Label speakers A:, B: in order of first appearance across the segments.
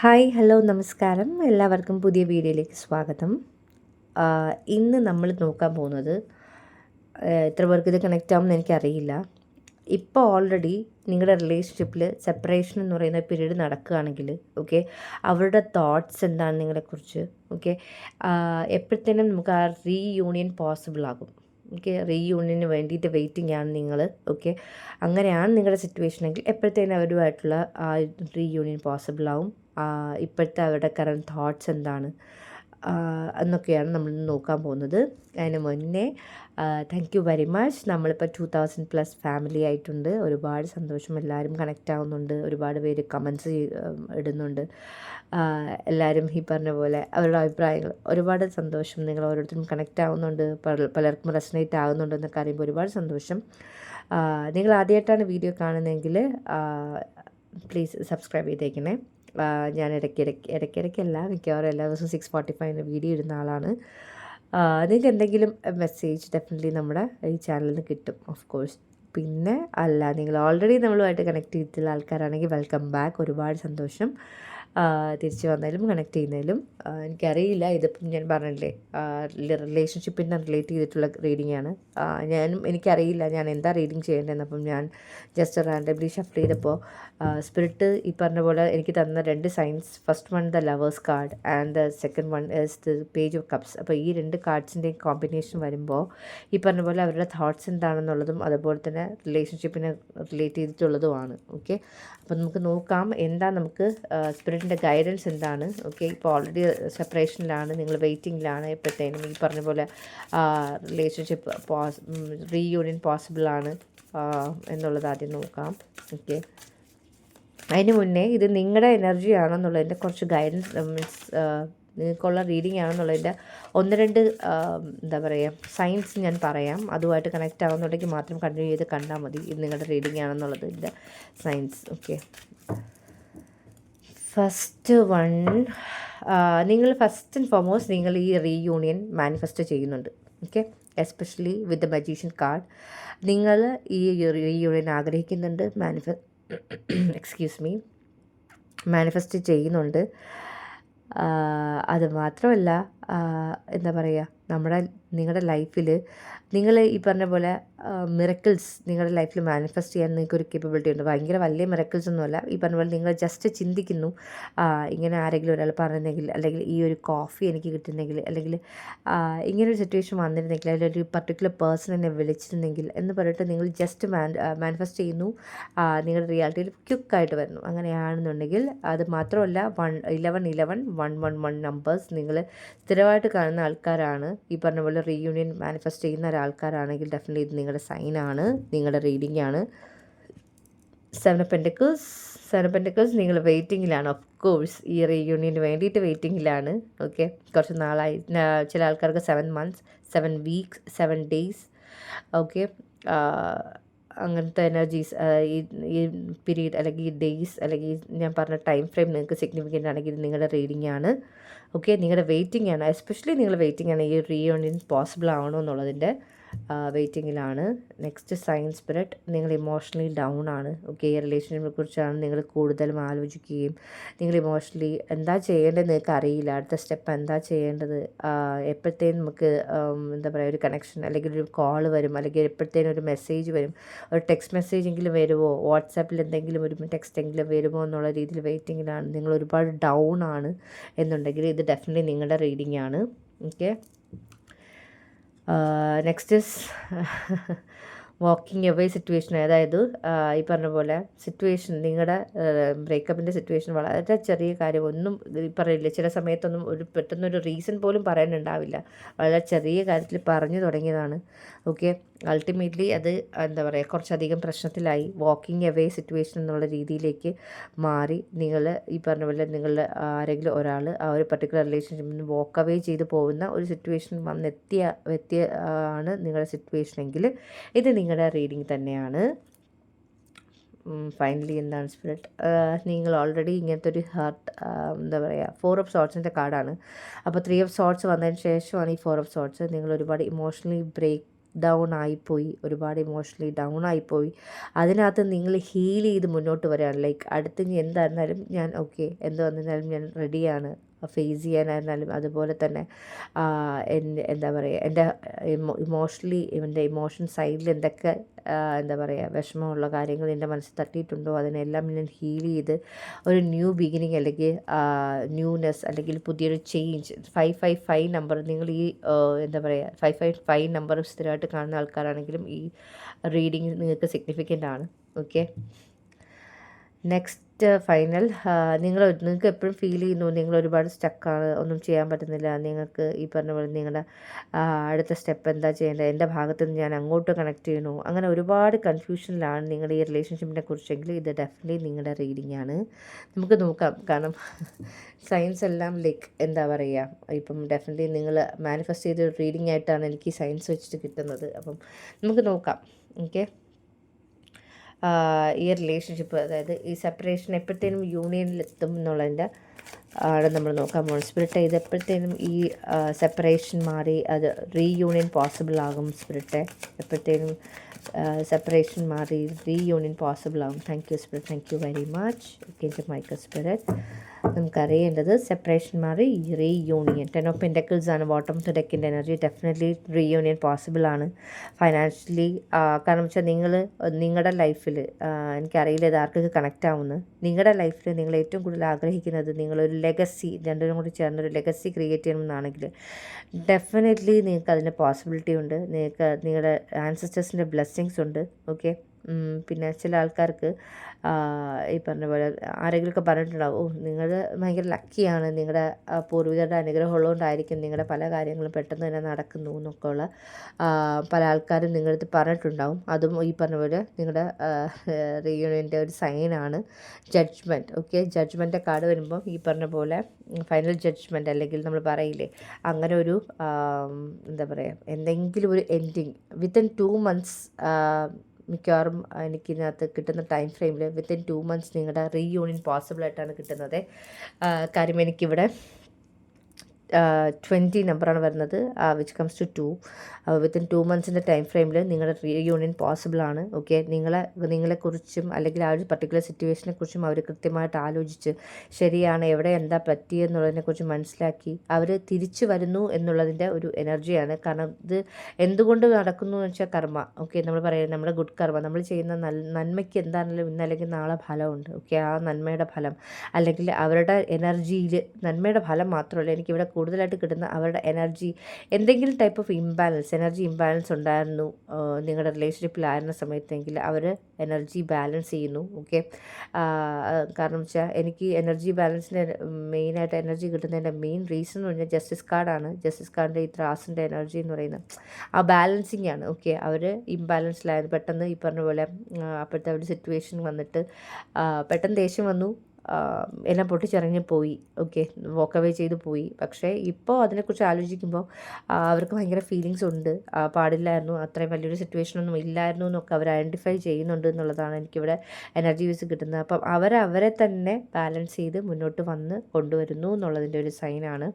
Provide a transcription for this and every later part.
A: Hi hello നമസ്കാരം. എല്ലാവർക്കും പുതിയ വീഡിയോയിലേക്ക് സ്വാഗതം. ഇന്ന് നമ്മൾ നോക്കാൻ പോകുന്നത് എത്ര പേർക്ക് ഇത് കണക്റ്റ് ആവുമെന്ന് എനിക്കറിയില്ല. ഇപ്പോൾ ഓൾറെഡി നിങ്ങളുടെ റിലേഷൻഷിപ്പിൽ സെപ്പറേഷൻ എന്ന് പറയുന്ന പീരീഡ് നടക്കുകയാണെങ്കിൽ ഓക്കെ അവരുടെ തോട്ട്സ് എന്താണ് നിങ്ങളെക്കുറിച്ച് ഓക്കെ എപ്പോഴത്തേനും നമുക്ക് ആ റീയൂണിയൻ പോസിബിൾ ആകും. ഓക്കെ റീയൂണിയന് വേണ്ടിയിട്ട് വെയിറ്റിംഗ് ആണ് നിങ്ങൾ ഓക്കെ അങ്ങനെയാണ് നിങ്ങളുടെ സിറ്റുവേഷൻ എങ്കിൽ എപ്പോഴത്തേനും അവരുമായിട്ടുള്ള ആ റീയൂണിയൻ പോസിബിൾ ആവും. ഇപ്പോഴത്തെ അവരുടെ കറണ്ട് തോട്ട്സ് എന്താണ്? എന്നൊക്കെയാണ് നമ്മൾ നോക്കാൻ പോകുന്നത്. അതിന് മുന്നേ താങ്ക് യു വെരി മച്ച് നമ്മളിപ്പോൾ ടു തൗസൻഡ് പ്ലസ് ഫാമിലി ആയിട്ടുണ്ട്. ഒരുപാട് സന്തോഷം. എല്ലാവരും കണക്റ്റ് ആവുന്നുണ്ട്. ഒരുപാട് പേര് കമൻസ് ഇടുന്നുണ്ട്. എല്ലാവരും ഈ പറഞ്ഞ പോലെ അവരുടെ അഭിപ്രായങ്ങൾ. ഒരുപാട് സന്തോഷം. നിങ്ങൾ ഓരോരുത്തരും കണക്റ്റ് ആവുന്നുണ്ട്. പലർക്കും റെസനേറ്റ് ആകുന്നുണ്ട് എന്നൊക്കെ അറിയുമ്പോൾ ഒരുപാട് സന്തോഷം. നിങ്ങൾ ആദ്യമായിട്ടാണ് വീഡിയോ കാണുന്നതെങ്കിൽ പ്ലീസ് സബ്സ്ക്രൈബ് ചെയ്തേക്കണേ. ഞാൻ ഇടയ്ക്കിടയ്ക്ക് ഇടയ്ക്കിടയ്ക്കല്ല മിക്കവാറും എല്ലാ ദിവസവും സിക്സ് ഫോർട്ടി ഫൈവിന് വീഡിയോ ഇടുന്ന ആളാണ്. നിങ്ങൾക്ക് എന്തെങ്കിലും മെസ്സേജ് ഡെഫിനറ്റ്ലി നമ്മുടെ ഈ ചാനലിൽ നിന്ന് കിട്ടും ഓഫ് കോഴ്സ് പിന്നെ അല്ല നിങ്ങൾ ഓൾറെഡി നമ്മളുമായിട്ട് കണക്ട് ചെയ്തിട്ടുള്ള ആൾക്കാരാണെങ്കിൽ വെൽക്കം ബാക്ക് ഒരുപാട് സന്തോഷം. തിരിച്ചു വന്നാലും കണക്ട് ചെയ്യുന്നതിലും. എനിക്കറിയില്ല. ഇതിപ്പം ഞാൻ പറഞ്ഞില്ലേ റിലേഷൻഷിപ്പിനെ റിലേറ്റ് ചെയ്തിട്ടുള്ള റീഡിംഗ് ആണ്. ഞാനും എനിക്കറിയില്ല ഞാൻ എന്താ റീഡിങ് ചെയ്യേണ്ടതെന്ന്. അപ്പം ഞാൻ ജസ്റ്റ് റാൻഡംലി ഷഫ്റ്റ് ചെയ്തപ്പോൾ സ്പിരിറ്റ് ഈ പറഞ്ഞ പോലെ എനിക്ക് തന്ന രണ്ട് signs first one the lovers card and the second one is the page of cups അപ്പോൾ ഈ രണ്ട് കാർഡ്സിന്റെയും കോമ്പിനേഷൻ വരുമ്പോൾ ഈ പറഞ്ഞ പോലെ അവരുടെ തോട്ട്സ് എന്താണെന്നുള്ളതും അതുപോലെ തന്നെ റിലേഷൻഷിപ്പിനെ റിലേറ്റ് ചെയ്തിട്ടുള്ളതുമാണ്. ഓക്കെ അപ്പോൾ നമുക്ക് നോക്കാം എന്താ നമുക്ക് സ്പിരിറ്റിന്റെ ഗൈഡൻസ് എന്താണ്? ഓക്കെ ഇപ്പോൾ ഓൾറെഡി സെപ്പറേഷനിലാണ് നിങ്ങൾ വെയിറ്റിങ്ങിലാണ് എപ്പോഴത്തേനും ഈ പറഞ്ഞ പോലെ റിലേഷൻഷിപ്പ് പോസ് റീയൂണിയൻ പോസിബിൾ ആണ് എന്നുള്ളത് ആദ്യം നോക്കാം. ഓക്കെ അതിന് മുന്നേ ഇത് നിങ്ങളുടെ എനർജി ആണെന്നുള്ളതിന്റെ കുറച്ച് ഗൈഡൻസ് മീൻസ് നിങ്ങൾക്കുള്ള റീഡിംഗ് ആണെന്നുള്ളതിന്റെ ഒന്ന് രണ്ട് എന്താ പറയുക സയൻസ് ഞാൻ പറയാം. അതുമായിട്ട് കണക്റ്റ് ആവുന്നുണ്ടെങ്കിൽ മാത്രം കണ്ടിന്യൂ ചെയ്ത് കണ്ടാൽ മതി. ഇത് നിങ്ങളുടെ റീഡിംഗ് ആണെന്നുള്ളതിന്റെ സയൻസ് ഓക്കെ ഫസ്റ്റ് വൺ നിങ്ങൾ ഫസ്റ്റ് ആൻഡ് ഫോർമോസ്റ്റ് നിങ്ങൾ ഈ റീയൂണിയൻ മാനിഫെസ്റ്റ് ചെയ്യുന്നുണ്ട്. Okay especially with the magician card നിങ്ങൾ ഈ റീയൂണിയൻ ആഗ്രഹിക്കുന്നുണ്ട് മാനിഫെ എക്സ്ക്യൂസ് മീ മാനിഫെസ്റ്റ് ചെയ്യുന്നുണ്ട്. അത് മാത്രമല്ല എന്താ പറയുക നമ്മുടെ നിങ്ങളുടെ ലൈഫിൽ നിങ്ങൾ ഈ പറഞ്ഞ പോലെ മിറക്കിൾസ് നിങ്ങളുടെ ലൈഫിൽ മാനിഫെസ്റ്റ് ചെയ്യാൻ നിങ്ങൾക്ക് ഒരു കേപ്പബിലിറ്റി ഉണ്ട്. ഭയങ്കര വലിയ മിറക്കിൾസ് ഒന്നുമല്ല. ഈ പറഞ്ഞ പോലെ നിങ്ങൾ ജസ്റ്റ് ചിന്തിക്കുന്നു. ഇങ്ങനെ ആരെങ്കിലും ഒരാൾ പറഞ്ഞെങ്കിൽ അല്ലെങ്കിൽ ഈ ഒരു കോഫി എനിക്ക് കിട്ടുന്നെങ്കിൽ അല്ലെങ്കിൽ ഇങ്ങനെ ഒരു സിറ്റുവേഷൻ വന്നിരുന്നെങ്കിൽ അല്ലെങ്കിൽ ഒരു പർട്ടിക്കുലർ പേഴ്സൺ എന്നെ വിളിച്ചിരുന്നെങ്കിൽ എന്ന് പറഞ്ഞിട്ട് നിങ്ങൾ ജസ്റ്റ് മാൻ മാനിഫെസ്റ്റ് ചെയ്യുന്നു. നിങ്ങളുടെ റിയാലിറ്റിയിൽ ക്യുക്കായിട്ട് വരുന്നു. അങ്ങനെയാണെന്നുണ്ടെങ്കിൽ അത് മാത്രമല്ല one eleven eleven one one one numbers നിങ്ങൾ സ്ഥിരമായിട്ട് കാണുന്ന ആൾക്കാരാണ്. ഈ പറഞ്ഞ പോലെ റീയൂണിയൻ മാനിഫെസ്റ്റ് ചെയ്യുന്ന ഒരാൾക്കാരാണെങ്കിൽ ഡെഫിനറ്റ്ലി ഇത് നിങ്ങളുടെ സൈനാണ് നിങ്ങളുടെ റീഡിംഗ് ആണ്. Seven of pentacles seven of pentacles നിങ്ങൾ വെയിറ്റിങ്ങിലാണ് ഓഫ് കോഴ്സ് ഈ റീയൂണിയന് വേണ്ടിയിട്ട് വെയിറ്റിങ്ങിലാണ് ഓക്കെ കുറച്ച് നാളായി ചില ആൾക്കാർക്ക് seven months seven weeks seven days okay അങ്ങനത്തെ എനർജീസ് ഈ പീരീഡ് അല്ലെങ്കിൽ ഈ ഡേയ്സ് അല്ലെങ്കിൽ ഞാൻ പറഞ്ഞ ടൈം ഫ്രെയിം നിങ്ങൾക്ക് സിഗ്നിഫിക്കന്റ് ആണെങ്കിൽ നിങ്ങളുടെ റീഡിംഗ് ആണ്. ഓക്കെ നിങ്ങളുടെ വെയിറ്റിംഗ് ആണ്. എസ്പെഷ്യലി നിങ്ങൾ വെയിറ്റിംഗ് ആണ്. ഈ റീയൂണിയൻ പോസിബിൾ ആവണോ എന്നുള്ളതിന്റെ വെയിറ്റിങ്ങിലാണ് നെക്സ്റ്റ് സയൻസ് സ്പിരിറ്റ് നിങ്ങൾ ഇമോഷണലി ഡൗൺ ആണ്. ഓക്കെ റിലേഷൻഷിപ്പിനെ കുറിച്ചാണ് നിങ്ങൾ കൂടുതലും ആലോചിക്കുകയും നിങ്ങൾ ഇമോഷണലി എന്താ ചെയ്യേണ്ടത് നിങ്ങൾക്ക് അറിയില്ല. അടുത്ത സ്റ്റെപ്പ് എന്താ ചെയ്യേണ്ടത്? എപ്പോഴത്തേനും നമുക്ക് എന്താ പറയുക ഒരു കണക്ഷൻ അല്ലെങ്കിൽ ഒരു കോൾ വരും അല്ലെങ്കിൽ എപ്പോഴത്തേനും ഒരു മെസ്സേജ് വരും? ഒരു ടെക്സ്റ്റ് മെസ്സേജ് എങ്കിലും വരുമോ? വാട്സാപ്പിൽ എന്തെങ്കിലും ഒരു ടെക്സ്റ്റ് എങ്കിലും വരുമോ എന്നുള്ള രീതിയിൽ വെയിറ്റിങ്ങിലാണ് നിങ്ങൾ ഒരുപാട് ഡൗൺ ആണ് എന്നുണ്ടെങ്കിൽ ഇത് ഡെഫിനറ്റ്ലി നിങ്ങളുടെ റീഡിംഗ് ആണ്. Okay next is walking away situation അതായത് ഈ പറഞ്ഞ പോലെ സിറ്റുവേഷൻ നിങ്ങളുടെ ബ്രേക്കപ്പിന്റെ സിറ്റുവേഷൻ വളരെ ചെറിയ കാര്യം. ഒന്നും പറയില്ല ചില സമയത്തൊന്നും ഒരു പെട്ടെന്നൊരു റീസൺ പോലും പറയാനുണ്ടാവില്ല. വളരെ ചെറിയ കാര്യത്തിൽ പറഞ്ഞു തുടങ്ങിയതാണ്. ഓക്കെ അൾട്ടിമേറ്റ്ലി അത് എന്താ പറയുക കുറച്ചധികം പ്രശ്നത്തിലായി. വാക്കിംഗ് എവേ സിറ്റുവേഷൻ എന്നുള്ള രീതിയിലേക്ക് മാറി. നിങ്ങൾ ഈ പറഞ്ഞ പോലെ നിങ്ങളുടെ ആരെങ്കിലും ഒരാൾ ആ ഒരു പർട്ടിക്കുലർ റിലേഷൻഷിപ്പിൽ നിന്ന് വാക്ക് അവേ ചെയ്ത് പോകുന്ന ഒരു സിറ്റുവേഷൻ വന്നെത്തിയ എത്തിയ ആണ് നിങ്ങളുടെ സിറ്റുവേഷൻ എങ്കിൽ ഇത് നിങ്ങളുടെ റീഡിങ് തന്നെയാണ്. ഫൈനലി എന്താണ് സ്പിരിറ്റ് നിങ്ങൾ ഓൾറെഡി ഇങ്ങനത്തെ ഒരു ഹാർട്ട് എന്താ പറയുക ഫോർ ഓഫ് സോട്ട്സിന്റെ കാർഡാണ് അപ്പോൾ ത്രീ ഓഫ് സോട്ട്സ് വന്നതിന് ശേഷമാണ് ഈ ഫോർ ഓഫ് സോട്ട്സ് നിങ്ങൾ ഒരുപാട് ഇമോഷണലി ബ്രേക്ക് ഡൗൺ ആയിപ്പോയി ഒരുപാട് ഇമോഷണലി ഡൗൺ ആയിപ്പോയി. അതിനകത്ത് നിങ്ങൾ ഹീൽ ചെയ്ത് മുന്നോട്ട് വരാൻ ലൈക്ക് അടുത്ത് ഇനി എന്തായിരുന്നാലും ഞാൻ ഓക്കെ എന്ത് വന്നിരുന്നാലും ഞാൻ റെഡിയാണ് ഫേസ് ചെയ്യാനായിരുന്നാലും അതുപോലെ തന്നെ എന്താ പറയുക എന്റെ ഇമോഷണലി എന്റെ ഇമോഷൻ സൈഡിൽ എന്തൊക്കെ എന്താ പറയുക വിഷമമുള്ള കാര്യങ്ങൾ എന്റെ മനസ്സിൽ തട്ടിയിട്ടുണ്ടോ അതിനെല്ലാം ഞാൻ ഹീൽ ചെയ്ത് ഒരു ന്യൂ ബിഗിനിങ് അല്ലെങ്കിൽ ന്യൂനെസ് അല്ലെങ്കിൽ പുതിയൊരു change five five five number നിങ്ങൾ ഈ എന്താ പറയുക ഫൈവ് ഫൈവ് ഫൈവ് നമ്പർ സ്ഥിരമായിട്ട് കാണുന്ന ആൾക്കാരാണെങ്കിലും ഈ റീഡിങ് നിങ്ങൾക്ക് സിഗ്നിഫിക്കന്റ് ആണ്. ഓക്കെ നെക്സ്റ്റ് ഫൈനൽ നിങ്ങൾ നിങ്ങൾക്ക് എപ്പോഴും ഫീൽ ചെയ്യുന്നു നിങ്ങൾ ഒരുപാട് സ്റ്റക്കാണ് ഒന്നും ചെയ്യാൻ പറ്റുന്നില്ല നിങ്ങൾക്ക് ഈ പറഞ്ഞ പോലെ നിങ്ങളുടെ അടുത്ത സ്റ്റെപ്പ് എന്താ ചെയ്യേണ്ടത് എന്റെ ഭാഗത്ത് നിന്ന് ഞാൻ അങ്ങോട്ട് കണക്ട് ചെയ്യണു അങ്ങനെ ഒരുപാട് കൺഫ്യൂഷനിലാണ് നിങ്ങളുടെ ഈ റിലേഷൻഷിപ്പിനെ കുറിച്ചെങ്കിൽ ഇത് ഡെഫിനറ്റ്ലി നിങ്ങളുടെ റീഡിംഗ് ആണ്. നമുക്ക് നോക്കാം കാരണം സയൻസ് എല്ലാം ലൈക്ക് എന്താ പറയുക ഇപ്പം ഡെഫിനറ്റ്ലി നിങ്ങൾ മാനിഫെസ്റ്റ് ചെയ്ത റീഡിംഗ് ആയിട്ടാണ് എനിക്ക് സയൻസ് വെച്ചിട്ട് കിട്ടുന്നത്. അപ്പം നമുക്ക് നോക്കാം ഓക്കെ ഈ റിലേഷൻഷിപ്പ് അതായത് ഈ സെപ്പറേഷൻ എപ്പോഴത്തേനും യൂണിയനിലെത്തും എന്നുള്ളതിന്റെ ആണ് നമ്മൾ നോക്കാൻ പോകുന്നത് സ്പിരിറ്റ് ഇത് എപ്പോഴത്തേനും ഈ സെപ്പറേഷൻ മാറി അത് റീയൂണിയൻ പോസിബിൾ ആകും സ്പിരിറ്റ് എപ്പോഴത്തേനും സെപ്പറേഷൻ മാറി റീയൂണിയൻ പോസിബിൾ ആകും. Thank you spirit thank you very much okay Michael spirit നമുക്കറിയേണ്ടത് separation മാറി റീയൂണിയൻ ടെൻ ഓഫ് പെൻഡക്കിൾസ് ആണ് ബോട്ടം ടു ഡെക്കിന്റെ എനർജി ഡെഫിനറ്റ്ലി റീയൂണിയൻ പോസിബിൾ ആണ്. ഫൈനാൻഷ്യലി കാരണം വെച്ചാൽ നിങ്ങൾ നിങ്ങളുടെ ലൈഫിൽ എനിക്കറിയില്ല ഇത് ആർക്കൊക്കെ കണക്റ്റ് ആവുന്നു. നിങ്ങളുടെ ലൈഫിൽ നിങ്ങൾ ഏറ്റവും കൂടുതൽ ആഗ്രഹിക്കുന്നത് നിങ്ങളൊരു ലെഗസി രണ്ടിനും കൂടി ചേർന്ന് ഒരു ലെഗസി ക്രിയേറ്റ് ചെയ്യണമെന്നാണെങ്കിൽ ഡെഫിനറ്റ്ലി നിങ്ങൾക്ക് അതിന് പോസിബിലിറ്റി ഉണ്ട്. നിങ്ങൾക്ക് നിങ്ങളുടെ ആൻസിസ്റ്റേഴ്സിന്റെ ബ്ലെസ്സിങ്സ് ഉണ്ട്. ഓക്കെ പിന്നെ ചില ആൾക്കാർക്ക് ഈ പറഞ്ഞ പോലെ ആരെങ്കിലുമൊക്കെ പറഞ്ഞിട്ടുണ്ടാവും ഓ നിങ്ങൾ ഭയങ്കര ലക്കിയാണ് നിങ്ങളുടെ പൂർവികരുടെ അനുഗ്രഹം ഉള്ളതുകൊണ്ടായിരിക്കും നിങ്ങളുടെ പല കാര്യങ്ങളും പെട്ടെന്ന് തന്നെ നടക്കുന്നു എന്നൊക്കെ ഉള്ള പല ആൾക്കാരും നിങ്ങളത് പറഞ്ഞിട്ടുണ്ടാവും. അതും ഈ പറഞ്ഞ പോലെ നിങ്ങളുടെ റീയൂണിയന്റെ ഒരു സൈനാണ് ജഡ്ജ്മെന്റ് ഓക്കെ ജഡ്ജ്മെന്റ് കാർഡ് വരുമ്പോൾ ഈ പറഞ്ഞ പോലെ ഫൈനൽ ജഡ്ജ്മെന്റ് അല്ലെങ്കിൽ നമ്മൾ പറയില്ലേ അങ്ങനെ ഒരു എന്താ പറയുക എന്തെങ്കിലും ഒരു എൻഡിങ് വിത്തിൻ ടു മന്ത്സ് മിക്കവാറും എനിക്കിതിനകത്ത് കിട്ടുന്ന ടൈം ഫ്രെയിമിൽ വിത്തിൻ ടു മന്ത്സ് നിങ്ങളുടെ റീയൂണിയൻ പോസിബിൾ ആയിട്ടാണ് കിട്ടുന്നത്. കാര്യം എനിക്കിവിടെ ട്വന്റി നമ്പറാണ് വരുന്നത്. Which comes to two within two മന്ത്സിന്റെ time ഫ്രെയിമിൽ നിങ്ങളുടെ റീയൂണിയൻ പോസിബിൾ ആണ്. ഓക്കെ നിങ്ങളെ നിങ്ങളെക്കുറിച്ചും അല്ലെങ്കിൽ ആ ഒരു പർട്ടിക്കുലർ സിറ്റുവേഷനെ കുറിച്ചും അവർ കൃത്യമായിട്ട് ആലോചിച്ച് ശരിയാണ് എവിടെ എന്താ പറ്റിയെന്നുള്ളതിനെക്കുറിച്ച് മനസ്സിലാക്കി അവർ തിരിച്ചു വരുന്നു എന്നുള്ളതിന്റെ ഒരു എനർജിയാണ് കാരണം ഇത് എന്തുകൊണ്ട് നടക്കുന്നു എന്ന് വെച്ചാൽ കർമ്മ. ഓക്കെ നമ്മൾ പറയുന്നത് നമ്മുടെ ഗുഡ് കർമ്മ. നമ്മൾ ചെയ്യുന്ന നന്മയ്ക്ക് എന്താണെങ്കിലും ഇന്നല്ലെങ്കിൽ നാളെ ഫലമുണ്ട്. ഓക്കെ ആ നന്മയുടെ ഫലം. അല്ലെങ്കിൽ അവരുടെ എനർജിയിൽ നന്മയുടെ ഫലം മാത്രമല്ല എനിക്കിവിടെ കൂടുതലായിട്ട് കിട്ടുന്ന അവരുടെ എനർജി എന്തെങ്കിലും type of imbalance energy imbalance ഉണ്ടായിരുന്നു നിങ്ങളുടെ റിലേഷൻഷിപ്പിലായിരുന്ന സമയത്തെങ്കിൽ അവർ എനർജി ബാലൻസ് ചെയ്യുന്നു ഓക്കെ കാരണം വെച്ചാൽ എനിക്ക് എനർജി ബാലൻസിന്റെ മെയിനായിട്ട് എനർജി കിട്ടുന്നതിന്റെ മെയിൻ റീസൺ എന്ന് പറഞ്ഞാൽ ജസ്റ്റിസ് കാർഡാണ് ജസ്റ്റിസ് കാർഡിന്റെ ഈ ത്രാസിന്റെ എനർജി എന്ന് പറയുന്നത് ആ ബാലൻസിങ് ആണ് ഓക്കെ അവർ ഇംബാലൻസ്ഡായത് പെട്ടെന്ന് ഈ പറഞ്ഞ പോലെ അപ്പോഴത്തെ ഒരു സിറ്റുവേഷൻ വന്നിട്ട് പെട്ടെന്ന് ദേഷ്യം വന്നു. എല്ലാം പൊട്ടിച്ചിറങ്ങി പോയി. ഓക്കെ വോക്ക് അവേ ചെയ്ത് പോയി. പക്ഷേ ഇപ്പോൾ അതിനെക്കുറിച്ച് ആലോചിക്കുമ്പോൾ അവർക്ക് ഭയങ്കര ഫീലിങ്സ് ഉണ്ട്. പാടില്ലായിരുന്നു അത്രയും വലിയൊരു സിറ്റുവേഷനൊന്നും ഇല്ലായിരുന്നു എന്നൊക്കെ അവർ ഐഡന്റിഫൈ ചെയ്യുന്നുണ്ട് എന്നുള്ളതാണ് എനിക്കിവിടെ എനർജി വീസ് കിട്ടുന്നത്. അപ്പം അവരവരെ തന്നെ ബാലൻസ് ചെയ്ത് മുന്നോട്ട് വന്ന് കൊണ്ടുവരുന്നു എന്നുള്ളതിന്റെ ഒരു സൈനാണ്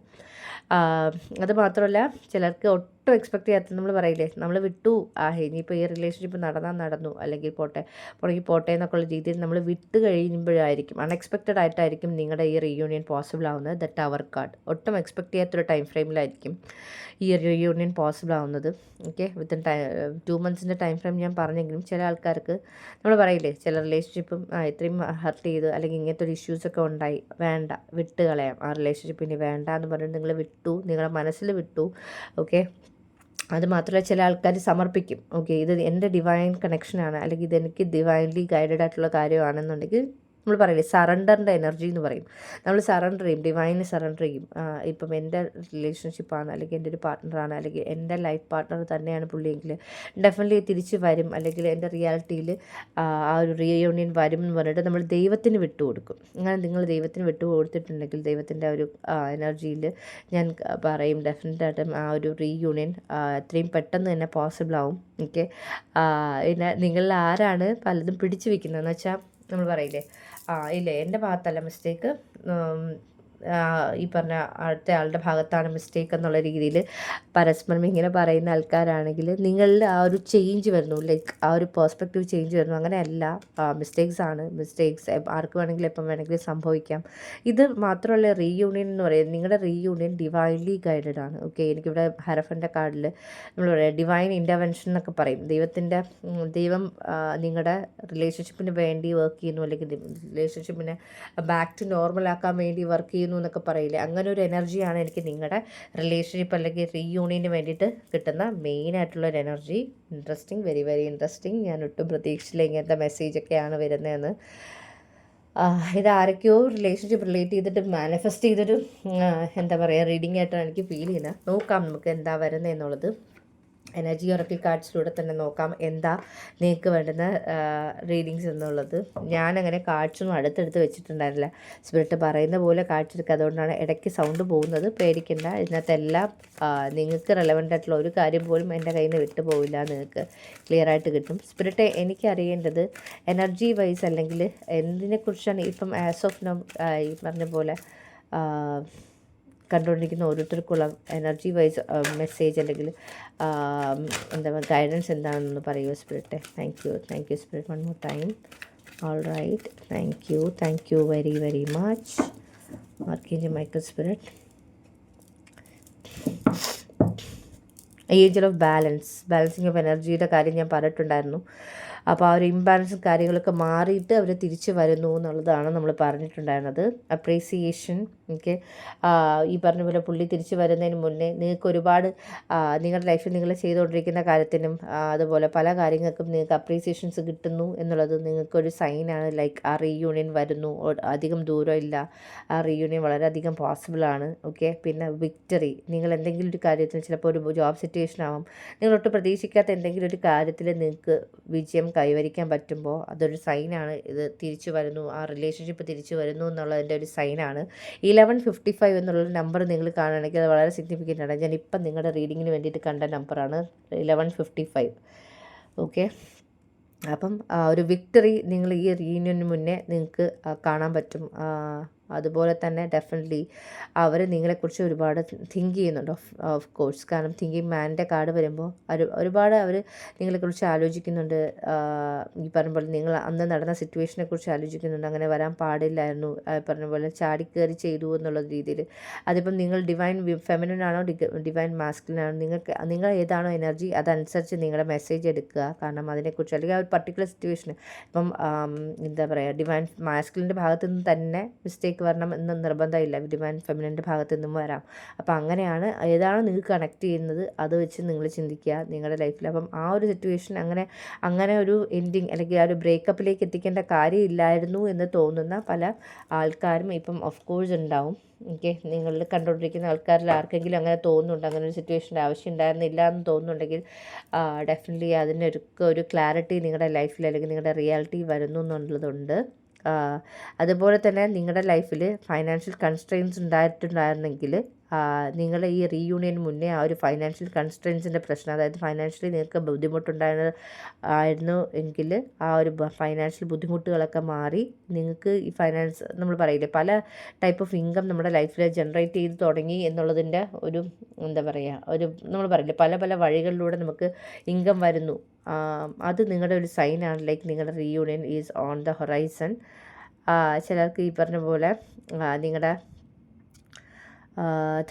A: അത് മാത്രമല്ല ചിലർക്ക് ഒട്ടും എക്സ്പെക്ട് ചെയ്യാത്ത നമ്മൾ പറയില്ലേ നമ്മൾ വിട്ടു. ആ ഇനിയിപ്പോൾ ഈ റിലേഷൻഷിപ്പ് നടന്നാൽ നടന്നു. അല്ലെങ്കിൽ പോട്ടെ പുറകെ പോട്ടെ എന്നൊക്കെയുള്ള രീതിയിൽ നമ്മൾ വിട്ട് കഴിയുമ്പോഴായിരിക്കും അൺഎക്സ്പെക്റ്റഡ് ആയിട്ടായിരിക്കും നിങ്ങളുടെ ഈ റീയൂണിയൻ പോസിബിൾ ആവുന്നത്. ദ ടവർ കാർഡ് ഒട്ടും എക്സ്പെക്ട് ചെയ്യാത്തൊരു ടൈം ഫ്രെയിമിലായിരിക്കും ഈ റീയൂണിയൻ പോസിബിൾ ആവുന്നത്. ഓക്കെ വിത്തിൻ ടൈം ടു മന്ത്സിന്റെ ടൈം ഫ്രെയിം ഞാൻ പറഞ്ഞെങ്കിലും ചില ആൾക്കാർക്ക് നമ്മൾ പറയില്ലേ ചില റിലേഷൻഷിപ്പും ഇത്രയും ഹർട്ട് ചെയ്ത് അല്ലെങ്കിൽ ഇങ്ങനത്തെ ഒരു ഇഷ്യൂസൊക്കെ ഉണ്ടായി. വേണ്ട വിട്ട് കളയാം. ആ റിലേഷൻഷിപ്പ് ഇനി വേണ്ട എന്ന് പറഞ്ഞിട്ട് നിങ്ങൾ വിട്ടു നിങ്ങളുടെ മനസ്സിൽ വിട്ടു ഓക്കെ അത് മാത്രമല്ല ചില ആൾക്കാർ സമർപ്പിക്കും ഓക്കെ ഇത് എന്റെ ഡിവൈൻ കണക്ഷനാണ് അല്ലെങ്കിൽ ഇതെനിക്ക് ഡിവൈൻലി ഗൈഡഡ് ആയിട്ടുള്ള കാര്യമാണെന്നുണ്ടെങ്കിൽ നമ്മൾ പറയില്ലേ സറണ്ടറിന്റെ എനർജി എന്ന് പറയും. നമ്മൾ സറണ്ടർ ചെയ്യും ഡിവൈന് സറണ്ടർ ചെയ്യും. ഇപ്പം എന്റെ റിലേഷൻഷിപ്പാണ് അല്ലെങ്കിൽ എന്റെ ഒരു പാർട്ട്ണറാണ് അല്ലെങ്കിൽ എന്റെ ലൈഫ് പാർട്ട്ണർ തന്നെയാണ് പുള്ളിയെങ്കിൽ ഡെഫിനറ്റ്ലി തിരിച്ച് വരും. അല്ലെങ്കിൽ എന്റെ റിയാലിറ്റിയിൽ ആ ഒരു റീയൂണിയൻ വരും എന്ന് പറഞ്ഞിട്ട് നമ്മൾ ദൈവത്തിന് വിട്ടുകൊടുക്കും. അങ്ങനെ നിങ്ങൾ ദൈവത്തിന് വിട്ടു കൊടുത്തിട്ടുണ്ടെങ്കിൽ ദൈവത്തിന്റെ ഒരു എനർജിയിൽ ഞാൻ പറയും ഡെഫിനറ്റായിട്ടും ആ ഒരു റീയൂണിയൻ എത്രയും പെട്ടെന്ന് തന്നെ പോസിബിൾ ആവും. ഓക്കെ പിന്നെ നിങ്ങളിൽ ആരാണ് പലതും പിടിച്ചു വെക്കുന്നതെന്ന് വെച്ചാൽ നമ്മൾ പറയില്ലേ ആ ഇല്ല? എന്റെ ഭാഗത്തല്ല മിസ്റ്റേക്ക് ഈ പറഞ്ഞ അടുത്ത ആളുടെ ഭാഗത്താണ് മിസ്റ്റേക്ക് എന്നുള്ള രീതിയിൽ പരസ്പരം ഇങ്ങനെ പറയുന്ന ആൾക്കാരാണെങ്കിൽ നിങ്ങളിൽ ആ ഒരു ചേഞ്ച് വരുന്നു. ലൈക്ക് ആ ഒരു പേഴ്സ്പെക്റ്റീവ് ചേഞ്ച് വരുന്നു. അങ്ങനെയല്ല. മിസ്റ്റേക്സ് ആണ്. മിസ്റ്റേക്സ് ആർക്ക് വേണമെങ്കിലും എപ്പം വേണമെങ്കിലും സംഭവിക്കാം. ഇത് മാത്രമല്ല റീയൂണിയൻ എന്ന് പറയുന്നത് നിങ്ങളുടെ റീയൂണിയൻ ഡിവൈൻലി ഗൈഡഡ് ആണ്. ഓക്കെ എനിക്കിവിടെ ഹരഫന്റെ കാർഡിൽ നമ്മൾ പറയാം ഡിവൈൻ ഇന്റർവെൻഷൻ എന്നൊക്കെ പറയും. ദൈവത്തിന്റെ ദൈവം നിങ്ങളുടെ റിലേഷൻഷിപ്പിന് വേണ്ടി വർക്ക് ചെയ്യുന്നു. അല്ലെങ്കിൽ റിലേഷൻഷിപ്പിനെ ബാക്ക് ടു നോർമൽ ആക്കാൻ വേണ്ടി വർക്ക് ചെയ്യുന്നു. എന്നൊക്കെ പറയില്ലേ? അങ്ങനെ ഒരു എനർജിയാണ് എനിക്ക് നിങ്ങളുടെ റിലേഷൻഷിപ്പ് അല്ലെങ്കിൽ റീയൂണിയന് വേണ്ടിയിട്ട് കിട്ടുന്ന മെയിൻ ആയിട്ടുള്ള ഒരു energy interesting very very interesting ഞാൻ ഒട്ടും പ്രതീക്ഷിച്ചില്ല ഇങ്ങനത്തെ മെസ്സേജൊക്കെയാണ് വരുന്നതെന്ന്. ഇത് ആരൊക്കെയോ റിലേഷൻഷിപ്പ് റിലേറ്റ് ചെയ്തിട്ട് മാനിഫെസ്റ്റ് ചെയ്തൊരു എന്താ പറയുക റീഡിംഗ് ആയിട്ടാണ് എനിക്ക് ഫീൽ ചെയ്യുന്നത്. നോക്കാം നമുക്ക് എന്താ വരുന്നത് എന്നുള്ളത് എനർജി ഒറക്കി കാർഡ്സിലൂടെ തന്നെ നോക്കാം. എന്താ നിങ്ങൾക്ക് വേണ്ടുന്ന റീഡിങ്സ് എന്നുള്ളത്. ഞാനങ്ങനെ കാർഡ്സൊന്നും അടുത്തെടുത്ത് വെച്ചിട്ടുണ്ടായിരുന്നില്ല. സ്പിരിറ്റ് പറയുന്ന പോലെ കാർഡ്സ് എടുക്കുക അതുകൊണ്ടാണ് ഇടയ്ക്ക് സൗണ്ട് പോകുന്നത്. പേടിക്കണ്ട. ഇതിനകത്തെല്ലാം നിങ്ങൾക്ക് റെലവന്റ് ആയിട്ടുള്ള ഒരു കാര്യം പോലും എന്റെ കയ്യിൽ നിന്ന് വിട്ടു പോവില്ല നിങ്ങൾക്ക് ക്ലിയർ ആയിട്ട് കിട്ടും. സ്പിരിറ്റ് എനിക്കറിയേണ്ടത് എനർജി വൈസ് അല്ലെങ്കിൽ എന്തിനെക്കുറിച്ചാണ് ഇപ്പം ആസ് ഓഫ് നോ ഈ പറഞ്ഞ പോലെ കണ്ടുകൊണ്ടിരിക്കുന്ന ഓരോരുത്തർക്കുള്ള എനർജി വൈസ് മെസ്സേജ് അല്ലെങ്കിൽ എന്താ ഗൈഡൻസ് എന്താണെന്ന് പറയുമോ spirit. Thank you thank you spirit one more time all right thank you thank you very very much മാർക്കേജ് Michael spirit angel of balance balancing of എനർജിയുടെ കാര്യം ഞാൻ പറഞ്ഞിട്ടുണ്ടായിരുന്നു. അപ്പോൾ ആ ഒരു ഇംബാലൻസും കാര്യങ്ങളൊക്കെ മാറിയിട്ട് അവർ തിരിച്ചു വരുന്നു എന്നുള്ളതാണ് നമ്മൾ പറഞ്ഞിട്ടുണ്ടായിരുന്നത്. അപ്രീസിയേഷൻ എനിക്ക് ഈ പറഞ്ഞ പോലെ പുള്ളി തിരിച്ചു വരുന്നതിന് മുന്നേ നിങ്ങൾക്ക് ഒരുപാട് നിങ്ങളുടെ ലൈഫിൽ നിങ്ങൾ ചെയ്തുകൊണ്ടിരിക്കുന്ന കാര്യത്തിനും അതുപോലെ പല കാര്യങ്ങൾക്കും നിങ്ങൾക്ക് അപ്രീസിയേഷൻസ് കിട്ടുന്നു എന്നുള്ളത് നിങ്ങൾക്കൊരു സൈനാണ് ലൈക്ക് ആ റീയൂണിയൻ വരുന്നു. അധികം ദൂരം ഇല്ല. ആ റീയൂണിയൻ വളരെയധികം പോസിബിളാണ് ഓക്കെ പിന്നെ വിക്ടറി നിങ്ങൾ എന്തെങ്കിലും ഒരു കാര്യത്തിന് ചിലപ്പോൾ ഒരു ജോബ് സിറ്റുവേഷൻ നിങ്ങൾ നിങ്ങളൊട്ട് പ്രതീക്ഷിക്കാത്ത എന്തെങ്കിലും ഒരു കാര്യത്തിൽ നിങ്ങൾക്ക് വിജയം കൈവരിക്കാൻ പറ്റുമ്പോൾ അതൊരു സൈനാണ്. ഇത് തിരിച്ചു വരുന്നു ആ റിലേഷൻഷിപ്പ് തിരിച്ചു വരുന്നു എന്നുള്ളതിന്റെ ഒരു സൈനാണ്. ഇലവൻ ഫിഫ്റ്റി ഫൈവ് എന്നുള്ള നമ്പർ നിങ്ങൾ കാണുകയാണെങ്കിൽ അത് വളരെ സിഗ്നിഫിക്കന്റ് ആണ്. ഞാൻ ഇപ്പം നിങ്ങളുടെ റീഡിങ്ങിന് വേണ്ടിയിട്ട് കണ്ട നമ്പറാണ് ഇലവൻ ഫിഫ്റ്റി ഫൈവ് ഓക്കെ അപ്പം ഒരു വിക്ടറി നിങ്ങൾ ഈ റീയൂണിയന് മുന്നേ നിങ്ങൾക്ക് കാണാൻ പറ്റും. അതുപോലെ തന്നെ ഡെഫിനറ്റ്ലി അവർ നിങ്ങളെക്കുറിച്ച് ഒരുപാട് തിങ്ക് ചെയ്യുന്നുണ്ട്. ഓഫ് ഓഫ് കോഴ്സ് കാരണം തിങ്കിങ് മാനിന്റെ കാർഡ് വരുമ്പോൾ ഒരു ഒരുപാട് അവർ നിങ്ങളെക്കുറിച്ച് ആലോചിക്കുന്നുണ്ട്. ഈ പറഞ്ഞ പോലെ നിങ്ങൾ അന്ന് നടന്ന സിറ്റുവേഷനെ കുറിച്ച് ആലോചിക്കുന്നുണ്ട്. അങ്ങനെ വരാൻ പാടില്ലായിരുന്നു. പറഞ്ഞ പോലെ ചാടിക്കയറി ചെയ്തു എന്നുള്ള രീതിയിൽ. അതിപ്പം നിങ്ങൾ ഡിവൈൻ ഫെമിനൻ ആണോ ഡിവൈൻ മാസ്കിലാണോ നിങ്ങൾക്ക് നിങ്ങൾ ഏതാണോ എനർജി അതനുസരിച്ച് നിങ്ങളെ മെസ്സേജ് എടുക്കുക. കാരണം അതിനെക്കുറിച്ച് അല്ലെങ്കിൽ ആ ഒരു പർട്ടിക്കുലർ സിറ്റുവേഷൻ ഇപ്പം എന്താ പറയുക ഡിവൈൻ മാസ്കിലിന്റെ ഭാഗത്തു നിന്ന് തന്നെ മിസ്റ്റേക്ക് വരണം എന്ന് നിർബന്ധമില്ല. വിഡിമാൻ ഫെമിനന്റെ ഭാഗത്ത് നിന്നും വരാം. അപ്പോൾ അങ്ങനെയാണ് ഏതാണോ നിങ്ങൾക്ക് കണക്ട് ചെയ്യുന്നത്? അത് വെച്ച് നിങ്ങൾ ചിന്തിക്കുക. നിങ്ങളുടെ ലൈഫിൽ അപ്പം ആ ഒരു സിറ്റുവേഷൻ അങ്ങനെ അങ്ങനെ ഒരു എൻഡിങ് അല്ലെങ്കിൽ ആ ഒരു ബ്രേക്കപ്പിലേക്ക് എത്തിക്കേണ്ട കാര്യമില്ലായിരുന്നു എന്ന് തോന്നുന്ന പല ആൾക്കാരും ഇപ്പം ഓഫ് കോഴ്സ് ഉണ്ടാവും. ഓക്കെ നിങ്ങൾ കണ്ടുകൊണ്ടിരിക്കുന്ന ആൾക്കാരിൽ ആർക്കെങ്കിലും അങ്ങനെ തോന്നുന്നുണ്ട്. അങ്ങനെ ഒരു സിറ്റുവേഷന്റെ ആവശ്യം ഉണ്ടായിരുന്നില്ല എന്ന് തോന്നുന്നുണ്ടെങ്കിൽ ഡെഫിനറ്റ്ലി അതിനൊരു ഒരു ക്ലാരിറ്റി നിങ്ങളുടെ ലൈഫിൽ അല്ലെങ്കിൽ നിങ്ങളുടെ റിയാലിറ്റി വരുന്നു എന്നുള്ളതുണ്ട്. അതുപോലെ തന്നെ നിങ്ങളുടെ ലൈഫിൽ ഫൈനാൻഷ്യൽ കൺസ്ട്രെയിൻസ് ഉണ്ടായിട്ടുണ്ടായിരുന്നെങ്കിൽ നിങ്ങൾ ഈ റീയൂണിയൻ മുന്നേ ആ ഒരു ഫൈനാൻഷ്യൽ കൺസ്ട്രൻസിന്റെ പ്രശ്നം അതായത് ഫൈനാൻഷ്യലി നിങ്ങൾക്ക് ബുദ്ധിമുട്ടുണ്ടായിരുന്ന ആയിരുന്നു എങ്കിൽ ആ ഒരു ഫൈനാൻഷ്യൽ ബുദ്ധിമുട്ടുകളൊക്കെ മാറി നിങ്ങൾക്ക് ഈ ഫൈനാൻസ് നമ്മൾ പറയില്ലേ പല ടൈപ്പ് ഓഫ് ഇൻകം നമ്മുടെ ലൈഫിൽ ജനറേറ്റ് ചെയ്ത് തുടങ്ങി എന്നുള്ളതിന്റെ ഒരു എന്താ പറയുക ഒരു നമ്മൾ പറയില്ലേ പല പല വഴികളിലൂടെ നമുക്ക് ഇൻകം വരുന്നു. അത് നിങ്ങളുടെ ഒരു സൈനാണ് ലൈക്ക് നിങ്ങളുടെ reunion is on the horizon ചിലർക്ക് ഈ പറഞ്ഞ പോലെ നിങ്ങളുടെ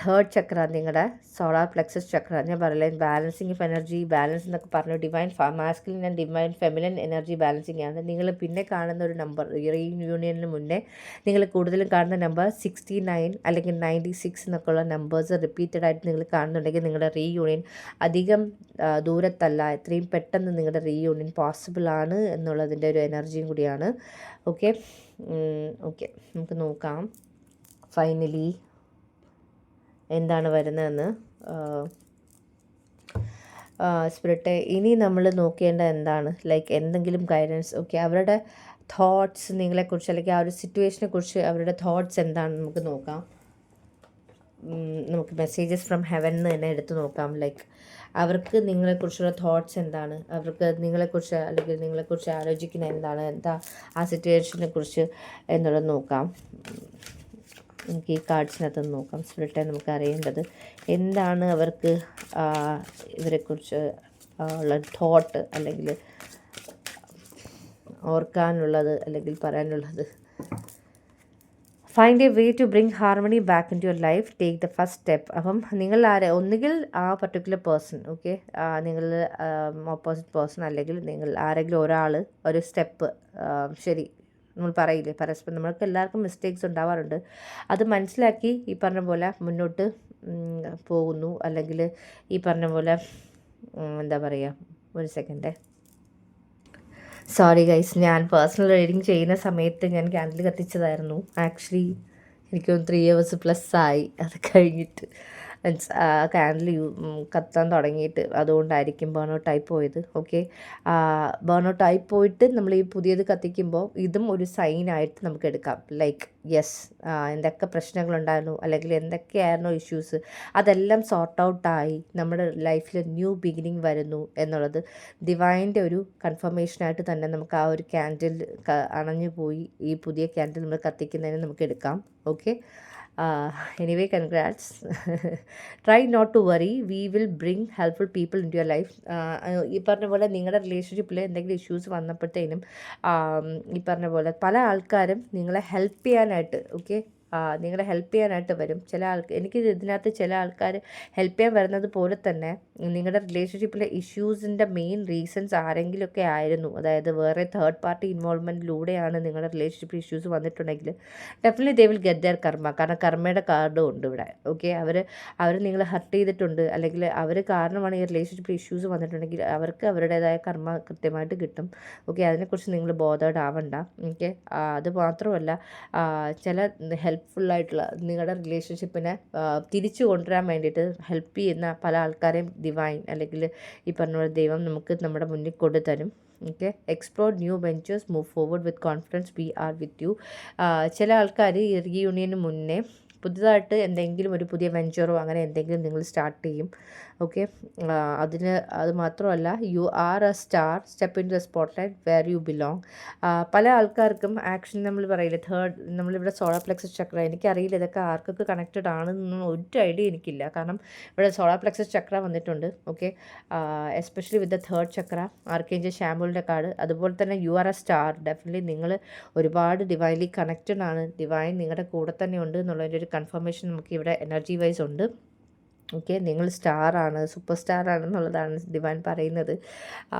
A: തേർഡ് ചക്ര നിങ്ങളുടെ സോളാർ പ്ലെക്സസ് ചക്ര ഞാൻ പറയില്ല ബാലൻസിങ് ഓഫ് എനർജി ബാലൻസ് എന്നൊക്കെ പറഞ്ഞു divine masculine and divine feminine energy balancing ആണ്. നിങ്ങൾ പിന്നെ കാണുന്ന ഒരു നമ്പർ യൂണിയനിന് മുന്നേ നിങ്ങൾ കൂടുതലും കാണുന്ന നമ്പർ സിക്സ്റ്റി നയൻ അല്ലെങ്കിൽ നയന്റി സിക്സ് എന്നൊക്കെ ഉള്ള നമ്പേഴ്സ് റിപ്പീറ്റഡ് ആയിട്ട് നിങ്ങൾ കാണുന്നുണ്ടെങ്കിൽ നിങ്ങളുടെ റീയൂണിയൻ അധികം ദൂരത്തല്ല. എത്രയും പെട്ടെന്ന് നിങ്ങളുടെ റീയൂണിയൻ പോസിബിൾ ആണ് എന്നുള്ളതിന്റെ ഒരു എനർജിയും കൂടിയാണ്. ഓക്കെ ഓക്കെ നമുക്ക് നോക്കാം. ഫൈനലി എന്താണ് വരുന്നതെന്ന് സ്പിരിട്ടെ ഇനി നമ്മൾ നോക്കേണ്ട എന്താണ്? ലൈക്ക് എന്തെങ്കിലും ഗൈഡൻസ് ഓക്കെ അവരുടെ തോട്ട്സ് നിങ്ങളെക്കുറിച്ച് അല്ലെങ്കിൽ ആ ഒരു സിറ്റുവേഷനെ കുറിച്ച് അവരുടെ തോട്ട്സ് എന്താണ് നമുക്ക് നോക്കാം. നമുക്ക് മെസ്സേജസ് ഫ്രം ഹെവൻ എന്ന് തന്നെ എടുത്ത് നോക്കാം. ലൈക്ക് അവർക്ക് നിങ്ങളെക്കുറിച്ചുള്ള തോട്ട്സ് എന്താണ്? അവർക്ക് നിങ്ങളെക്കുറിച്ച് അല്ലെങ്കിൽ നിങ്ങളെക്കുറിച്ച് ആലോചിക്കുന്ന എന്താണ്? എന്താ ആ സിറ്റുവേഷനെ കുറിച്ച് എന്നുള്ളത് നോക്കാം. നമുക്ക് ഈ കാർഡ്സിനകത്ത് നോക്കാം. സ്പിരിറ്റെ നമുക്ക് അറിയേണ്ടത് എന്താണ് അവർക്ക് ഇവരെക്കുറിച്ച് ഉള്ള തോട്ട് അല്ലെങ്കിൽ ഓർക്കാനുള്ളത് അല്ലെങ്കിൽ പറയാനുള്ളത്. Find a way to bring harmony back in your life take the first step അപ്പം നിങ്ങൾ ആരെ ഒന്നുകിൽ ആ പർട്ടിക്കുലർ പേഴ്സൺ ഓക്കെ നിങ്ങൾ ഓപ്പോസിറ്റ് പേഴ്സൺ അല്ലെങ്കിൽ നിങ്ങൾ ആരെങ്കിലും ഒരാൾ ഒരു സ്റ്റെപ്പ് ശരി നമ്മൾ പറയില്ലേ? പരസ്പരം നമ്മൾക്ക് എല്ലാവർക്കും മിസ്റ്റേക്സ് ഉണ്ടാവാറുണ്ട്. അത് മനസ്സിലാക്കി ഈ പറഞ്ഞ പോലെ മുന്നോട്ട് പോകുന്നു. അല്ലെങ്കിൽ ഈ പറഞ്ഞ പോലെ എന്താ പറയുക ഒരു സെക്കൻഡ് സോറി ഗൈസ് ഞാൻ പേഴ്സണൽ റീഡിങ് ചെയ്യുന്ന സമയത്ത് ഞാൻ ക്യാൻഡിൽ കത്തിച്ചതായിരുന്നു. ആക്ച്വലി എനിക്കൊന്ന് ത്രീ അവേഴ്സ് പ്ലസ് ആയി. അത് കഴിഞ്ഞിട്ട്. മീൻസ് ക്യാൻഡിൽ കത്താൻ തുടങ്ങിയിട്ട് അതുകൊണ്ടായിരിക്കും ബേൺ ഔട്ടായി പോയത്. ഓക്കെ ബേൺ ഔട്ടായി പോയിട്ട് നമ്മൾ ഈ പുതിയത് കത്തിക്കുമ്പോൾ ഇതും ഒരു സൈനായിട്ട് നമുക്ക് എടുക്കാം. ലൈക്ക് യെസ് എന്തൊക്കെ പ്രശ്നങ്ങളുണ്ടായിരുന്നു അല്ലെങ്കിൽ എന്തൊക്കെയായിരുന്നു ഇഷ്യൂസ് അതെല്ലാം സോർട്ട് ഔട്ടായി നമ്മുടെ ലൈഫിൽ ന്യൂ ബിഗിനിങ് വരുന്നു എന്നുള്ളത് ഡിവൈന്റെ ഒരു കൺഫർമേഷനായിട്ട് തന്നെ നമുക്ക് ആ ഒരു ക്യാൻഡിൽ അണഞ്ഞു പോയി. ഈ പുതിയ ക്യാൻഡിൽ നമ്മൾ കത്തിക്കുന്നതിന് നമുക്ക് എടുക്കാം. Okay anyway congrats try not to worry we will bring helpful people in your life ഈ പറഞ്ഞ പോലെ നിങ്ങളുടെ റിലേഷൻഷിപ്പിൽ എന്തെങ്കിലും ഇഷ്യൂസ് വന്നപ്പോഴത്തേനും ഈ പറഞ്ഞ പോലെ പല ആൾക്കാരും നിങ്ങളെ ഹെൽപ്പ് ചെയ്യാനായിട്ട് ഓക്കെ നിങ്ങളെ ഹെൽപ്പ് ചെയ്യാനായിട്ട് വരും. ചില ആൾക്ക് എനിക്ക് ഇതിനകത്ത് ചില ആൾക്കാർ ഹെൽപ്പ് ചെയ്യാൻ വരുന്നത് പോലെ തന്നെ നിങ്ങളുടെ റിലേഷൻഷിപ്പിലെ ഇഷ്യൂസിന്റെ മെയിൻ റീസൺസ് ആരെങ്കിലുമൊക്കെ ആയിരുന്നു. അതായത് വേറെ തേർഡ് പാർട്ടി ഇൻവോൾവ്മെന്റിലൂടെയാണ് നിങ്ങളുടെ റിലേഷൻഷിപ്പ് ഇഷ്യൂസ് വന്നിട്ടുണ്ടെങ്കിൽ definitely they will get their karma കാരണം കർമ്മയുടെ കാർഡും ഉണ്ട് ഇവിടെ. ഓക്കെ അവർ അവർ നിങ്ങളെ ഹർട്ട് ചെയ്തിട്ടുണ്ട്. അല്ലെങ്കിൽ അവർ കാരണമാണ് ഈ റിലേഷൻഷിപ്പ് ഇഷ്യൂസ് വന്നിട്ടുണ്ടെങ്കിൽ അവർക്ക് അവരുടേതായ കർമ്മ കൃത്യമായിട്ട് കിട്ടും. ഓക്കെ അതിനെക്കുറിച്ച് നിങ്ങൾ ബോധേഡ് ആവണ്ട. ഓക്കെ അത് മാത്രമല്ല ചില ഹെൽപ്പ് ഹെൽപ്ഫുള്ളായിട്ടുള്ള നിങ്ങളുടെ റിലേഷൻഷിപ്പിനെ തിരിച്ചു കൊണ്ടുവരാൻ വേണ്ടിയിട്ട് ഹെൽപ്പ് ചെയ്യുന്ന പല ആൾക്കാരെയും ഡിവൈൻ അല്ലെങ്കിൽ ഈ പറഞ്ഞ പോലെ ദൈവം നമുക്ക് നമ്മുടെ മുന്നിൽ കൊണ്ടുതരും. Okay explore new ventures move forward with confidence we are with you ചില ആൾക്കാർ ഈ റീയൂണിയന് മുന്നേ പുതുതായിട്ട് എന്തെങ്കിലും ഒരു പുതിയ വെഞ്ചറോ അങ്ങനെ എന്തെങ്കിലും നിങ്ങൾ സ്റ്റാർട്ട് ചെയ്യും. ഓക്കെ അതിന് അത് മാത്രമല്ല you are a star step in the spotlight where you belong പല ആൾക്കാർക്കും ആക്ഷൻ നമ്മൾ പറയില്ല തേർഡ് നമ്മളിവിടെ സോളാർ പ്ലെക്സസ് ചക്ര എനിക്കറിയില്ല ഇതൊക്കെ ആർക്കൊക്കെ കണക്റ്റഡ് ആണെന്നൊന്നും ഒരു ഐഡിയ എനിക്കില്ല. കാരണം ഇവിടെ സോളാർ പ്ലെക്സസ് ചക്ര വന്നിട്ടുണ്ട് okay especially with the third chakra archangel ഷാമ്പുളിന്റെ card അതുപോലെ തന്നെ you are a star definitely നിങ്ങൾ ഒരുപാട് ഡിവൈൻലി കണക്റ്റഡ് ആണ്. ഡിവൈൻ നിങ്ങളുടെ കൂടെ തന്നെ ഉണ്ട് എന്നുള്ളതിന്റെ ഒരു കൺഫർമേഷൻ നമുക്ക് ഇവിടെ എനർജി വൈസ് ഉണ്ട്. ഓക്കെ നിങ്ങൾ സ്റ്റാറാണ് സൂപ്പർ സ്റ്റാർ ആണെന്നുള്ളതാണ് ദിവാൻ പറയുന്നത്.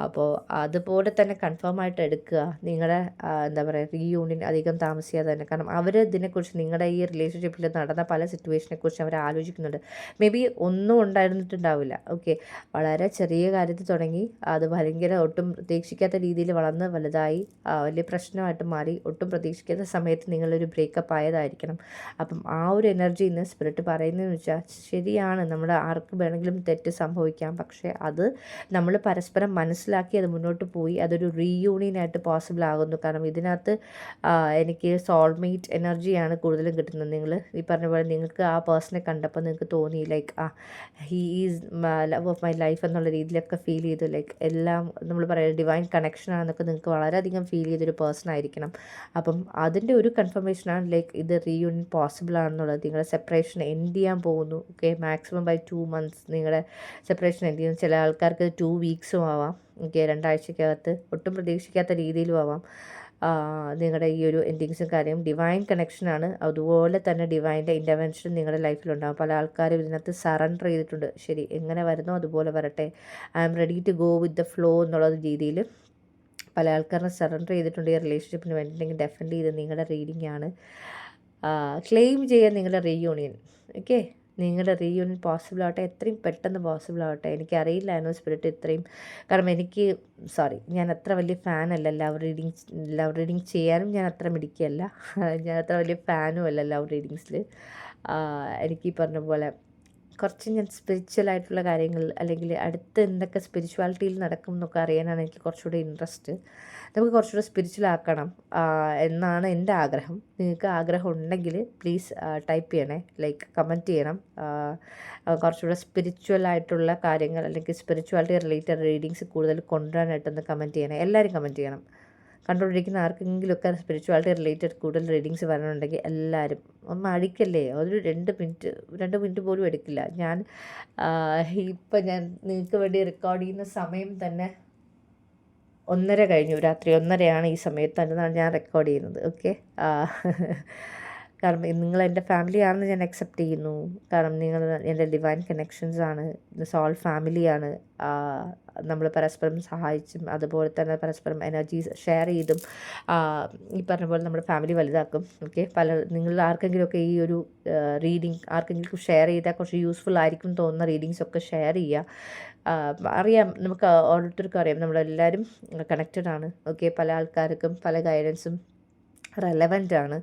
A: അപ്പോൾ അതുപോലെ തന്നെ കൺഫേം ആയിട്ട് എടുക്കുക. നിങ്ങളുടെ എന്താ പറയുക റീയൂണിയൻ അധികം താമസിയാതെ തന്നെ. കാരണം അവർ ഇതിനെക്കുറിച്ച് നിങ്ങളുടെ ഈ റിലേഷൻഷിപ്പിൽ നടന്ന പല സിറ്റുവേഷനെ കുറിച്ച് അവർ ആലോചിക്കുന്നുണ്ട്. മേ ബി ഒന്നും ഉണ്ടായിരുന്നിട്ടുണ്ടാവില്ല. ഓക്കെ വളരെ ചെറിയ കാര്യത്തിൽ തുടങ്ങി. അത് ഭയങ്കര ഒട്ടും പ്രതീക്ഷിക്കാത്ത രീതിയിൽ വളർന്ന് വലുതായി വലിയ പ്രശ്നമായിട്ട് മാറി. ഒട്ടും പ്രതീക്ഷിക്കാത്ത സമയത്ത് നിങ്ങളൊരു ബ്രേക്കപ്പ് ആയതായിരിക്കണം. അപ്പം ആ ഒരു എനർജി ഇന്ന് സ്പിരിറ്റ് പറയുന്നതെന്ന് വെച്ചാൽ ശരിയാണ്. നമ്മൾ നമ്മുടെ ആർക്ക് വേണമെങ്കിലും തെറ്റ് സംഭവിക്കാം. പക്ഷേ അത് നമ്മൾ പരസ്പരം മനസ്സിലാക്കി അത് മുന്നോട്ട് പോയി അതൊരു റീയൂണിയൻ ആയിട്ട് പോസിബിൾ ആകുന്നു. കാരണം ഇതിനകത്ത് എനിക്ക് സോൾമേറ്റ് എനർജിയാണ് കൂടുതലും കിട്ടുന്നത്. നിങ്ങൾ ഈ പറഞ്ഞ പോലെ നിങ്ങൾക്ക് ആ പേഴ്സണെ കണ്ടപ്പോൾ നിങ്ങൾക്ക് തോന്നി like ah he is love of my life എന്നുള്ള രീതിയിലൊക്കെ ഫീൽ ചെയ്തു. ലൈക്ക് എല്ലാം നമ്മൾ പറയുന്നത് ഡിവൈൻ കണക്ഷൻ ആണെന്നൊക്കെ നിങ്ങൾക്ക് വളരെയധികം ഫീൽ ചെയ്തൊരു പേഴ്സൺ ആയിരിക്കണം. അപ്പം അതിന്റെ ഒരു കൺഫർമേഷനാണ് ലൈക്ക് ഇത് റീയൂണിയൻ പോസിബിൾ ആണെന്നുള്ളത്. നിങ്ങളുടെ സെപ്പറേഷൻ എൻഡ് ചെയ്യാൻ പോകുന്നു. Okay maximum by two months നിങ്ങളുടെ സെപ്പറേഷൻ എന്തെങ്കിലും ചില ആൾക്കാർക്ക് ടു വീക്സും ആവാം. ഓക്കെ രണ്ടാഴ്ചക്കകത്ത് ഒട്ടും പ്രതീക്ഷിക്കാത്ത രീതിയിലും ആവാം. നിങ്ങളുടെ ഈ ഒരു എൻഡിങ്സും കാര്യം ഡിവൈൻ കണക്ഷനാണ് അതുപോലെ തന്നെ ഡിവൈന്റെ ഇന്റർവെൻഷൻ നിങ്ങളുടെ ലൈഫിലുണ്ടാകും പല ആൾക്കാരും ഇതിനകത്ത് സറണ്ടർ ചെയ്തിട്ടുണ്ട്. ശരി എങ്ങനെ വരുന്നോ അതുപോലെ വരട്ടെ. I am ready to go with the flow എന്നുള്ള രീതിയിൽ പല ആൾക്കാരും സറണ്ടർ ചെയ്തിട്ടുണ്ട് ഈ റിലേഷൻഷിപ്പിന് വേണ്ടിയിട്ടുണ്ടെങ്കിൽ ഡെഫിനറ്റ്ലി ചെയ്ത് നിങ്ങളുടെ റീഡിംഗ് ആണ്. ക്ലെയിം ചെയ്യാൻ നിങ്ങളുടെ റീയൂണിയൻ ഓക്കെ നിങ്ങളുടെ റീയൂണിയൻ പോസിബിൾ ആവട്ടെ? എത്രയും പെട്ടെന്ന് പോസിബിൾ ആവട്ടെ? എനിക്കറിയില്ലായിരുന്നു സ്പിരിറ്റ് ഇത്രയും. കാരണം എനിക്ക് സോറി ഞാൻ അത്ര വലിയ ഫാനല്ല ലവ് റീഡിങ് ലവ് റീഡിങ് ചെയ്യാനും ഞാൻ അത്ര മിടിക്കുകയല്ല ഞാൻ അത്ര വലിയ ഫാനും അല്ല ലവ് റീഡിങ്സിൽ എനിക്ക് പറഞ്ഞ പോലെ കുറച്ച് ഞാൻ സ്പിരിച്വൽ ആയിട്ടുള്ള കാര്യങ്ങൾ അല്ലെങ്കിൽ അടുത്ത് എന്തൊക്കെ സ്പിരിച്വാലിറ്റിയിൽ നടക്കും എന്നൊക്കെ അറിയാനാണ് എനിക്ക് കുറച്ചുകൂടി ഇൻട്രസ്റ്റ് നമുക്ക് കുറച്ചുകൂടെ സ്പിരിച്വൽ ആക്കണം എന്നാണ് എന്റെ ആഗ്രഹം. നിങ്ങൾക്ക് ആഗ്രഹം ഉണ്ടെങ്കിൽ പ്ലീസ് ടൈപ്പ് ചെയ്യണേ. ലൈക്ക് കമന്റ് ചെയ്യണം. കുറച്ചുകൂടെ സ്പിരിച്വൽ ആയിട്ടുള്ള കാര്യങ്ങൾ അല്ലെങ്കിൽ സ്പിരിച്വാലിറ്റി റിലേറ്റഡ് റീഡിങ്സ് കൂടുതൽ കൊണ്ടുവരാനായിട്ടൊന്ന് കമന്റ് ചെയ്യണേ. എല്ലാവരും കമന്റ് ചെയ്യണം. കണ്ടുകൊണ്ടിരിക്കുന്ന ആർക്കെങ്കിലുമൊക്കെ സ്പിരിച്വാലിറ്റി റിലേറ്റഡ് കൂടുതൽ റീഡിങ്സ് വരണമെന്നുണ്ടെങ്കിൽ എല്ലാവരും ഒന്ന് അടിക്കല്ലേ? ഒരു രണ്ട് മിനിറ്റ് രണ്ട് മിനിറ്റ് പോലും എടുക്കില്ല. ഞാൻ ഇപ്പം ഞാൻ നിങ്ങൾക്ക് വേണ്ടി റെക്കോർഡ് ചെയ്യുന്ന സമയം തന്നെ ഒന്നര കഴിഞ്ഞു. രാത്രി ഒന്നരയാണ് ഈ സമയത്ത് ഞാൻ റെക്കോർഡ് ചെയ്യുന്നത്. ഓക്കെ കാരണം നിങ്ങൾ എന്റെ ഫാമിലി ആണെന്ന് ഞാൻ അക്സെപ്റ്റ് ചെയ്യുന്നു. കാരണം നിങ്ങൾ എന്റെ ഡിവൈൻ കണക്ഷൻസ് ആണ്. സോൾ ഫാമിലിയാണ് നമ്മൾ പരസ്പരം സഹായിച്ചും അതുപോലെ തന്നെ പരസ്പരം എനർജീസ് ഷെയർ ചെയ്തും ഈ പറഞ്ഞ പോലെ നമ്മുടെ ഫാമിലി വലുതാക്കും. ഓക്കെ പല നിങ്ങൾ ആർക്കെങ്കിലുമൊക്കെ ഈ ഒരു റീഡിങ് ആർക്കെങ്കിലും ഷെയർ ചെയ്താൽ കുറച്ച് യൂസ്ഫുൾ ആയിരിക്കും തോന്നുന്ന റീഡിങ്സ് ഒക്കെ ഷെയർ ചെയ്യുക. അറിയാം നമുക്ക് ഓരോരുത്തർക്കും അറിയാം. നമ്മളെല്ലാവരും കണക്റ്റഡ് ആണ്. ഓക്കെ പല ആൾക്കാർക്കും പല ഗൈഡൻസും റെലവന്റ് ആണ്.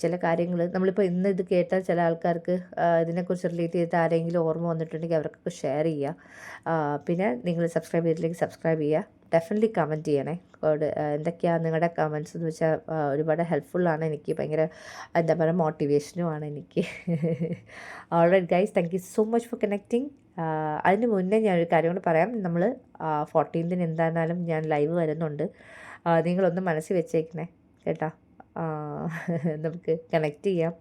A: ചില കാര്യങ്ങൾ നമ്മളിപ്പോൾ ഇന്ന് ഇത് കേട്ടാൽ ചില ആൾക്കാർക്ക് ഇതിനെക്കുറിച്ച് റിലേറ്റ് ചെയ്ത് ആരെങ്കിലും ഓർമ്മ വന്നിട്ടുണ്ടെങ്കിൽ അവർക്കൊക്കെ ഷെയർ ചെയ്യുക പിന്നെ നിങ്ങൾ സബ്സ്ക്രൈബ് ചെയ്തില്ലെങ്കിൽ സബ്സ്ക്രൈബ് ചെയ്യുക ഡെഫിനറ്റ്ലി കമന്റ് ചെയ്യണേ. എന്തൊക്കെയാണ് നിങ്ങളുടെ കമൻസ് എന്ന് വെച്ചാൽ ഒരുപാട് ഹെൽപ്ഫുള്ളാണ് എനിക്ക്. ഭയങ്കര എന്താ പറയുക മോട്ടിവേഷനും ആണ് എനിക്ക്. Alright guys thank you so much for connecting അതിന് മുന്നേ ഒരു കാര്യം കൂടെ പറയാം. നമ്മൾ ഫോർട്ടീൻത്തിന് എന്തായാലും ഞാൻ ലൈവ് വരുന്നുണ്ട്. നിങ്ങളൊന്ന് മനസ്സിൽ വെച്ചേക്കണേ. കേട്ടോ. നമുക്ക് കണക്ട് ചെയ്യാം.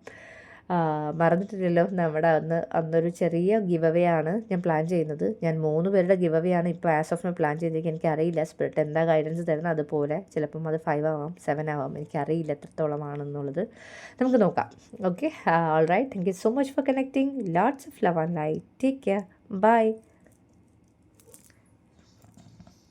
A: മറന്നിട്ടില്ലല്ലോ. നമ്മുടെ അന്ന് അന്നൊരു ചെറിയ ഗിവ് അവേ ആണ് ഞാൻ പ്ലാൻ ചെയ്യുന്നത്. ഞാൻ മൂന്ന് പേരുടെ ഗിവ് അവേ ആണ് ഇപ്പോൾ ആസ് ഓഫ് മൈ പ്ലാൻ ചെയ്തേക്ക് എനിക്കറിയില്ല. സ്പിരിറ്റ് എന്താ ഗൈഡൻസ് തരുന്നത് അതുപോലെ. ചിലപ്പം അത് ഫൈവ് ആവാം സെവൻ ആവാം. എനിക്കറിയില്ല എത്രത്തോളം ആണെന്നുള്ളത്. നമുക്ക് നോക്കാം. Okay all right thank you so much for connecting lots of love and light take care bye